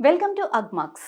Welcome to Agmax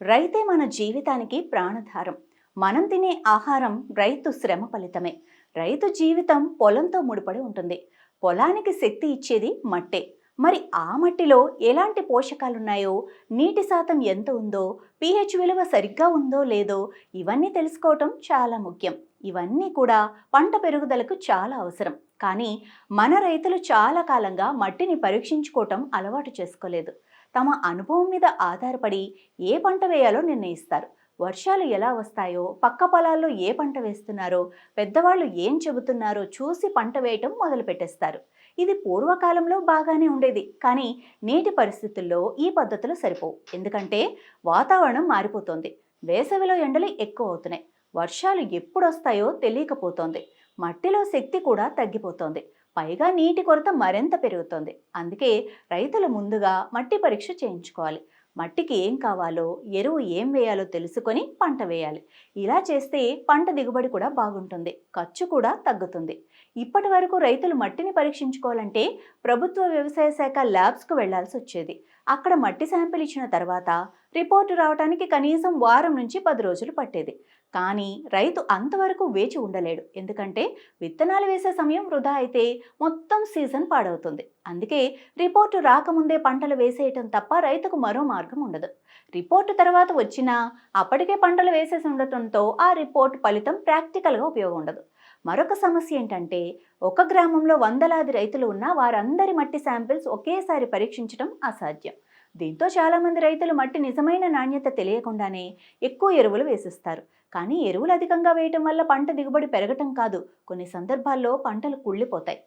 రైతే మన జీవితానికి ప్రాణధారం. మనం తినే ఆహారం రైతు శ్రమ ఫలితమే. రైతు జీవితం పొలంతో ముడిపడి ఉంటుంది. పొలానికి శక్తి ఇచ్చేది మట్టే. మరి ఆ మట్టిలో ఎలాంటి పోషకాలున్నాయో నీటి శాతం ఎంత ఉందో పిహెచ్ విలువ సరిగ్గా ఉందో లేదో ఇవన్నీ తెలుసుకోవటం చాలా ముఖ్యం. ఇవన్నీ కూడా పంట పెరుగుదలకు చాలా అవసరం. కానీ మన రైతులు చాలా కాలంగా మట్టిని పరీక్షించుకోవటం అలవాటు చేసుకోలేదు. తమ అనుభవం మీద ఆధారపడి ఏ పంట వేయాలో నిర్ణయిస్తారు. వర్షాలు ఎలా వస్తాయో పక్క పొలాల్లో ఏ పంట వేస్తున్నారో పెద్దవాళ్ళు ఏం చెబుతున్నారో చూసి పంట వేయటం మొదలు పెట్టేస్తారు ఇది పూర్వకాలంలో బాగానే ఉండేది కానీ నేటి పరిస్థితుల్లో ఈ పద్ధతులు సరిపోవు. ఎందుకంటే వాతావరణం మారిపోతుంది వేసవిలో ఎండలు ఎక్కువ అవుతున్నాయి వర్షాలు ఎప్పుడు వస్తాయో తెలియకపోతోంది. మట్టిలో శక్తి కూడా తగ్గిపోతోంది. పైగా నీటి కొరత మరింత పెరుగుతోంది. అందుకే రైతులు ముందుగా మట్టి పరీక్ష చేయించుకోవాలి. మట్టికి ఏం కావాలో ఎరువు ఏం వేయాలో తెలుసుకొని పంట వేయాలి. ఇలా చేస్తే పంట దిగుబడి కూడా బాగుంటుంది. ఖర్చు కూడా తగ్గుతుంది. ఇప్పటి వరకు రైతులు మట్టిని పరీక్షించుకోవాలంటే ప్రభుత్వ వ్యవసాయ శాఖ ల్యాబ్స్కు వెళ్ళాల్సి వచ్చేది. అక్కడ మట్టి శాంపిల్ ఇచ్చిన తర్వాత రిపోర్టు రావడానికి కనీసం వారం నుంచి పది రోజులు పట్టేది. కానీ రైతు అంతవరకు వేచి ఉండలేడు. ఎందుకంటే విత్తనాలు వేసే సమయం వృధా అయితే మొత్తం సీజన్ పాడవుతుంది. అందుకే రిపోర్టు రాకముందే పంటలు వేసేయటం తప్ప రైతుకు మరో మార్గం ఉండదు. రిపోర్టు తర్వాత వచ్చినా అప్పటికే పంటలు వేసేసి ఉండటంతో ఆ రిపోర్ట్ ఫలితం ప్రాక్టికల్గా ఉపయోగం ఉండదు. మరొక సమస్య ఏంటంటే ఒక గ్రామంలో వందలాది రైతులు ఉన్నా వారందరి మట్టి శాంపిల్స్ ఒకేసారి పరీక్షించడం అసాధ్యం. దీంతో చాలామంది రైతులు మట్టి నిజమైన నాణ్యత తెలియకుండానే ఎక్కువ ఎరువులు వేసిస్తారు. కానీ ఎరువులు అధికంగా వేయటం వల్ల పంట దిగుబడి పెరగటం కాదు కొన్ని సందర్భాల్లో పంటలు కుళ్ళిపోతాయి.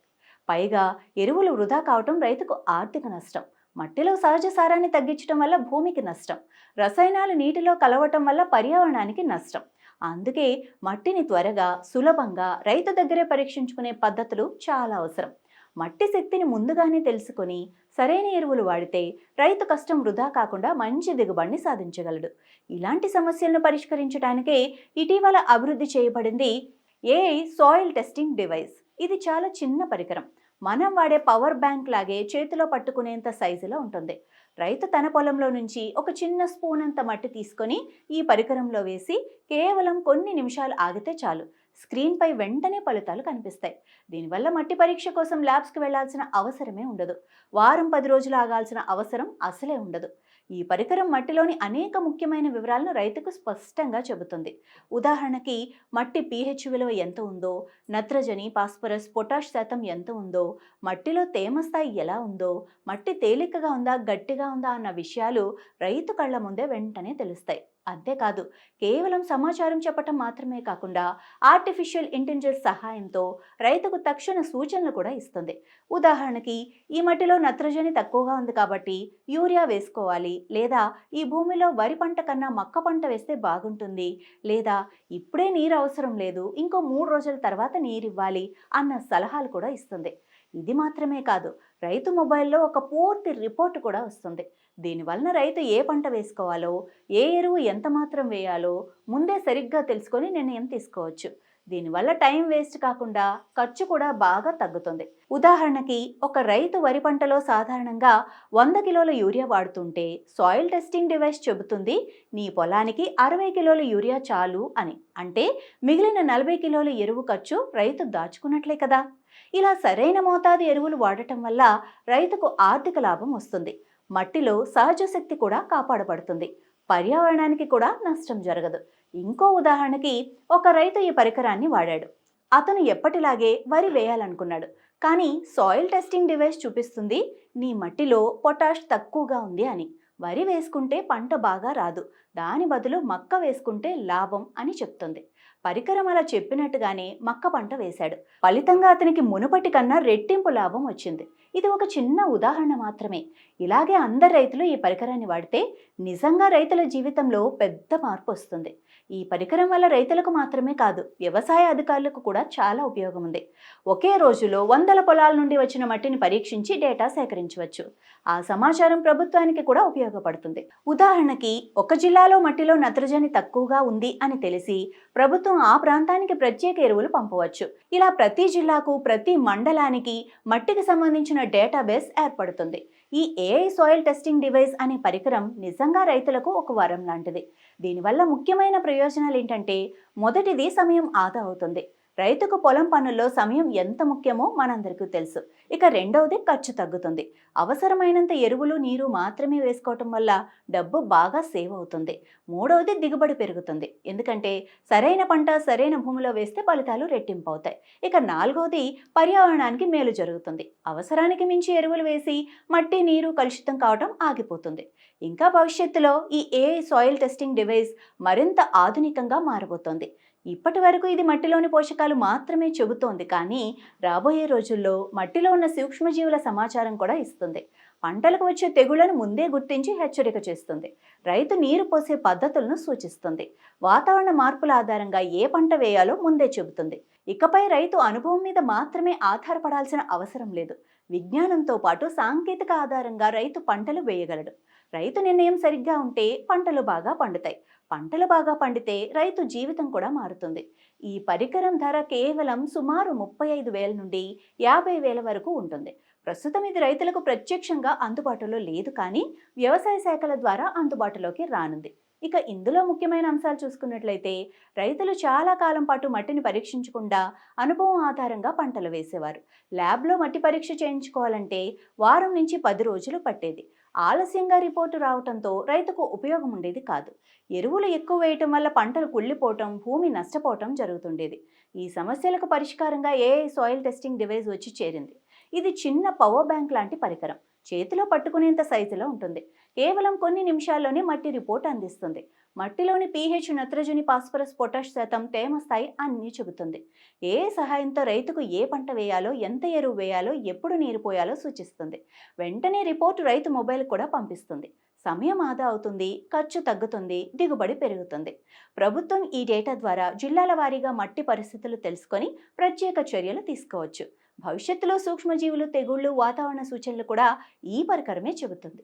పైగా ఎరువులు వృధా కావటం రైతుకు ఆర్థిక నష్టం మట్టిలో సహజ సారాన్ని తగ్గించడం వల్ల భూమికి నష్టం రసాయనాలు నీటిలో కలవటం వల్ల పర్యావరణానికి నష్టం. అందుకే మట్టిని త్వరగా సులభంగా రైతు దగ్గరే పరీక్షించుకునే పద్ధతులు చాలా అవసరం. మట్టి శక్తిని ముందుగానే తెలుసుకొని సరైన ఎరువులు వాడితే రైతు కష్టం వృధా కాకుండా మంచి దిగుబడిని సాధించగలడు. ఇలాంటి సమస్యలను పరిష్కరించడానికే ఇటీవల అభివృద్ధి చేయబడింది ఏఐ సాయిల్ టెస్టింగ్ డివైస్ ఇది చాలా చిన్న పరికరం. మనం వాడే పవర్ బ్యాంక్ లాగే చేతిలో పట్టుకునేంత సైజులో ఉంటుంది. రైతు తన పొలంలో నుంచి ఒక చిన్న స్పూన్ అంత మట్టి తీసుకొని ఈ పరికరంలో వేసి కేవలం కొన్ని నిమిషాలు ఆగితే చాలు. స్క్రీన్పై వెంటనే ఫలితాలు కనిపిస్తాయి. దీనివల్ల మట్టి పరీక్ష కోసం ల్యాబ్స్కి వెళ్ళాల్సిన అవసరమే ఉండదు. వారం పది రోజులు ఆగాల్సిన అవసరం అసలే ఉండదు. ఈ పరికరం మట్టిలోని అనేక ముఖ్యమైన వివరాలను రైతుకు స్పష్టంగా చెబుతుంది. ఉదాహరణకి మట్టి పీహెచ్ విలువ ఎంత ఉందో నత్రజని పాస్పరస్ పొటాష్ శాతం ఎంత ఉందో మట్టిలో తేమ స్థాయి ఎలా ఉందో మట్టి తేలికగా ఉందా గట్టిగా ఉందా అన్న విషయాలు రైతు కళ్ళ ముందే వెంటనే తెలుస్తాయి. అంతేకాదు కేవలం సమాచారం చెప్పటం మాత్రమే కాకుండా ఆర్టిఫిషియల్ ఇంటెలిజెన్స్ సహాయంతో రైతుకు తక్షణ సూచనలు కూడా ఇస్తుంది. ఉదాహరణకి ఈ మట్టిలో నత్రజని తక్కువగా ఉంది కాబట్టి యూరియా వేసుకోవాలి లేదా ఈ భూమిలో వరి పంట కన్నా మక్క పంట వేస్తే బాగుంటుంది లేదా ఇప్పుడే నీరు అవసరం లేదు ఇంకో మూడు రోజుల తర్వాత నీరు ఇవ్వాలి అన్న సలహాలు కూడా ఇస్తుంది. ఇది మాత్రమే కాదు రైతు మొబైల్లో ఒక పూర్తి రిపోర్ట్ కూడా వస్తుంది. దీనివలన రైతు ఏ పంట వేసుకోవాలో ఏ ఎరువు ఎంత మాత్రం వేయాలో ముందే సరిగ్గా తెలుసుకొని నిర్ణయం తీసుకోవచ్చు. దీనివల్ల టైం వేస్ట్ కాకుండా ఖర్చు కూడా బాగా తగ్గుతుంది. ఉదాహరణకి ఒక రైతు వరి పంటలో సాధారణంగా వంద కిలోల యూరియా వాడుతుంటే సాయిల్ టెస్టింగ్ డివైస్ చెబుతుంది నీ పొలానికి అరవై కిలోల యూరియా చాలు అని. అంటే మిగిలిన నలభై కిలోల ఎరువు ఖర్చు రైతు దాచుకున్నట్లే కదా. ఇలా సరైన మోతాదు ఎరువులు వాడటం వల్ల రైతుకు ఆర్థిక లాభం వస్తుంది. మట్టిలో సహజ శక్తి కూడా కాపాడబడుతుంది. పర్యావరణానికి కూడా నష్టం జరగదు. ఇంకో ఉదాహరణకి ఒక రైతు ఈ పరికరాన్ని వాడాడు. అతను ఎప్పటిలాగే వరి వేయాలనుకున్నాడు. కానీ సాయిల్ టెస్టింగ్ డివైస్ చూపిస్తుంది నీ మట్టిలో పొటాష్ తక్కువగా ఉంది అని. వరి వేసుకుంటే పంట బాగా రాదు. దాని బదులు మక్క వేసుకుంటే లాభం అని చెప్తుంది. పరికరం అలా చెప్పినట్టుగానే మక్క పంట వేశాడు. ఫలితంగా అతనికి మునుపటి కన్నా రెట్టింపు లాభం వచ్చింది. ఇది ఒక చిన్న ఉదాహరణ మాత్రమే. ఇలాగే అందరు రైతులు ఈ పరికరాన్ని వాడితే నిజంగా రైతుల జీవితంలో పెద్ద మార్పు వస్తుంది. ఈ పరికరం వల్ల రైతులకు మాత్రమే కాదు వ్యవసాయ అధికారులకు కూడా చాలా ఉపయోగం ఉంది ఒకే రోజులో వందల పొలాల నుండి వచ్చిన మట్టిని పరీక్షించి డేటా సేకరించవచ్చు. ఆ సమాచారం ప్రభుత్వానికి కూడా ఉపయోగపడుతుంది. ఉదాహరణకి ఒక జిల్లాలో మట్టిలో నత్రజని తక్కువగా ఉంది అని తెలిసి ప్రభుత్వం ఆ ప్రాంతానికి ప్రత్యేక ఎరువులు పంపవచ్చు. ఇలా ప్రతి జిల్లాకు ప్రతి మండలానికి మట్టికి సంబంధించిన డేటాబేస్ ఏర్పడుతుంది. ఈ ఏఐ సాయిల్ టెస్టింగ్ డివైస్ అనే పరికరం నిజంగా రైతులకు ఒక వరం లాంటిది. దీనివల్ల ముఖ్యమైన ప్రయోజనాలు ఏంటంటే మొదటిది సమయం ఆదా అవుతుంది. రైతుకు పొలం పనుల్లో సమయం ఎంత ముఖ్యమో మనందరికీ తెలుసు. ఇక రెండవది ఖర్చు తగ్గుతుంది. అవసరమైనంత ఎరువులు నీరు మాత్రమే వేసుకోవటం వల్ల డబ్బు బాగా సేవ్ అవుతుంది. మూడవది దిగుబడి పెరుగుతుంది. ఎందుకంటే సరైన పంట సరైన భూమిలో వేస్తే ఫలితాలు రెట్టింపు అవుతాయి ఇక నాలుగవది పర్యావరణానికి మేలు జరుగుతుంది. అవసరానికి మించి ఎరువులు వేసి మట్టి నీరు కలుషితం కావటం ఆగిపోతుంది. ఇంకా భవిష్యత్తులో ఈ ఏఐ సాయిల్ టెస్టింగ్ డివైస్ మరింత ఆధునికంగా మారబోతోంది. ఇప్పటి వరకు ఇది మట్టిలోని పోషకాలు మాత్రమే చెబుతోంది. కానీ రాబోయే రోజుల్లో మట్టిలో ఉన్న సూక్ష్మజీవుల సమాచారం కూడా ఇస్తుంది. పంటలకు వచ్చే తెగుళ్ళను ముందే గుర్తించి హెచ్చరిక చేస్తుంది. రైతు నీరు పోసే పద్ధతులను సూచిస్తుంది. వాతావరణ మార్పుల ఆధారంగా ఏ పంట వేయాలో ముందే చెబుతుంది. ఇకపై రైతు అనుభవం మీద మాత్రమే ఆధారపడాల్సిన అవసరం లేదు. విజ్ఞానంతో పాటు సాంకేతిక ఆధారంగా రైతు పంటలు వేయగలడు. రైతు నిర్ణయం సరిగ్గా ఉంటే పంటలు బాగా పండుతాయి. పంటలు బాగా పండితే రైతు జీవితం కూడా మారుతుంది. ఈ పరికరం ధర కేవలం సుమారు ముప్పై ఐదు వేల నుండి యాభై వేల వరకు ఉంటుంది. ప్రస్తుతం ఇది రైతులకు ప్రత్యక్షంగా అందుబాటులో లేదు కానీ వ్యవసాయ శాఖల ద్వారా అందుబాటులోకి రానుంది. ఇక ఇందులో ముఖ్యమైన అంశాలు చూసుకున్నట్లయితే రైతులు చాలా కాలం పాటు మట్టిని పరీక్షించకుండా అనుభవం ఆధారంగా పంటలు వేసేవారు. ల్యాబ్లో మట్టి పరీక్ష చేయించుకోవాలంటే వారం నుంచి పది రోజులు పట్టేది. ఆలస్యంగా రిపోర్టు రావడంతో రైతుకు ఉపయోగం ఉండేది కాదు. ఎరువులు ఎక్కువ వేయటం వల్ల పంటలు కుళ్ళిపోవటం భూమి నష్టపోవటం జరుగుతుండేది. ఈ సమస్యలకు పరిష్కారంగా ఏఐ సాయిల్ టెస్టింగ్ డివైస్ వచ్చి చేరింది. ఇది చిన్న పవర్ బ్యాంక్ లాంటి పరికరం. చేతిలో పట్టుకునేంత సైజులో ఉంటుంది. కేవలం కొన్ని నిమిషాల్లోనే మట్టి రిపోర్ట్ అందిస్తుంది. మట్టిలోని పీహెచ్ నత్రజని పాస్పరస్ పొటాష్ శాతం తేమ స్థాయి అన్నీ చెబుతుంది. ఏ సహాయంతో రైతుకు ఏ పంట వేయాలో ఎంత ఎరువు వేయాలో ఎప్పుడు నీరు పోయాలో సూచిస్తుంది. వెంటనే రిపోర్టు రైతు మొబైల్ కూడా పంపిస్తుంది. సమయం ఆదా అవుతుంది ఖర్చు తగ్గుతుంది దిగుబడి పెరుగుతుంది. ప్రభుత్వం ఈ డేటా ద్వారా జిల్లాల వారీగా మట్టి పరిస్థితులు తెలుసుకొని ప్రత్యేక చర్యలు తీసుకోవచ్చు. భవిష్యత్తులో సూక్ష్మజీవులు తెగుళ్ళు వాతావరణ సూచనలు కూడా ఈ పరికరమే చెబుతుంది.